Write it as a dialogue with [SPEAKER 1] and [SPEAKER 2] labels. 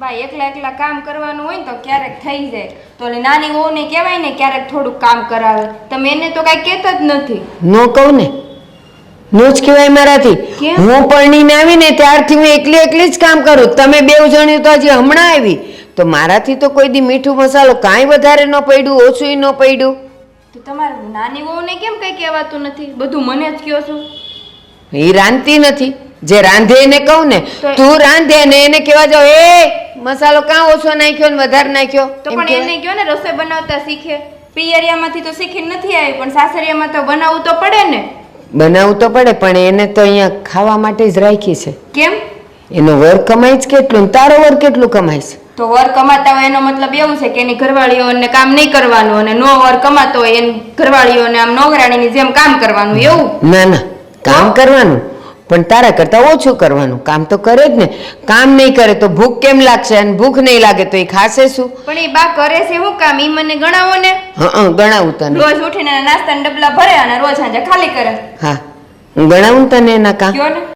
[SPEAKER 1] બા એકલા એકલા કામ કરવાનું હોય ને તો ક્યારેક થઈ જાય. તો ઓલી નાની વહુને કહેવાય ને ક્યારેક થોડુંક કામ કરાવે. તમે એને તો કાંઈ કહેતા જ નથી.
[SPEAKER 2] નો કહું ને. નો જ કહેવાય મારાથી.
[SPEAKER 1] કેમ?
[SPEAKER 2] હું પરણીને આવીને ત્યારથી હું એકલી એકલી જ કામ કરું. તમે બે જણી તો હજી હમણાં આવી. તો મારાથી તો કોઈ દી મીઠું મસાલો કાંઈ વધારે ન પડ્યું ઓછું ન પડ્યું.
[SPEAKER 1] તો તમારે નાની વહુને કેમ કંઈ કહેવાતું નથી? બધું મને જ કહો છો.
[SPEAKER 2] એ રાંધતી નથી. જે રાંધે એને કહું ને.
[SPEAKER 1] તો-
[SPEAKER 2] તું રાંધે ને એને કહેવા જાવ એ મસાલો કાં ઓછો નાખ્યો ને વધારે નાખ્યો?
[SPEAKER 1] તો
[SPEAKER 2] એમ
[SPEAKER 1] પણ
[SPEAKER 2] કહેવાય.
[SPEAKER 1] એને કહો ને રસોઈ બનાવતા શીખે. પિયરિયામાંથી તો શીખી નથી આવી પણ સાસરિયામાં તો બનાવવું તો પડે ને.
[SPEAKER 2] બનાવવું તો પડે પણ એને તો અહીંયા ખાવા માટે જ રાખી છે.
[SPEAKER 1] કેમ?
[SPEAKER 2] એનો વર કમાય જ કેટલું ને તારો વર કેટલું કમાય છે?
[SPEAKER 1] તો વર કમાતા હોય એનો મતલબ એવું છે કે એની ઘરવાળીઓને કામ નહીં કરવાનું અને નો વર કમાતો હોય એની ઘરવાળીઓને આમ નોકરાણીની જેમ કામ કરવાનું એવું?
[SPEAKER 2] ના ના કામ કરવાનું. પણ તારા કરતા ઓછું કરવાનું. કામ તો કરે જ ને. કામ નહીં કરે તો ભૂખ કેમ લાગશે? અને ભૂખ નહીં લાગે તો એ ખાશે શું?
[SPEAKER 1] પણ એ બા કરે છે એવું કામ? ઈ મને ગણાવો ને.
[SPEAKER 2] હા ગણાવું તને.
[SPEAKER 1] રોજ ઉઠીને નાસ્તાના ડબલા ભરે અને રોજ સાંજે ખાલી કરે.
[SPEAKER 2] હા હું ગણાવું તને એના કામ?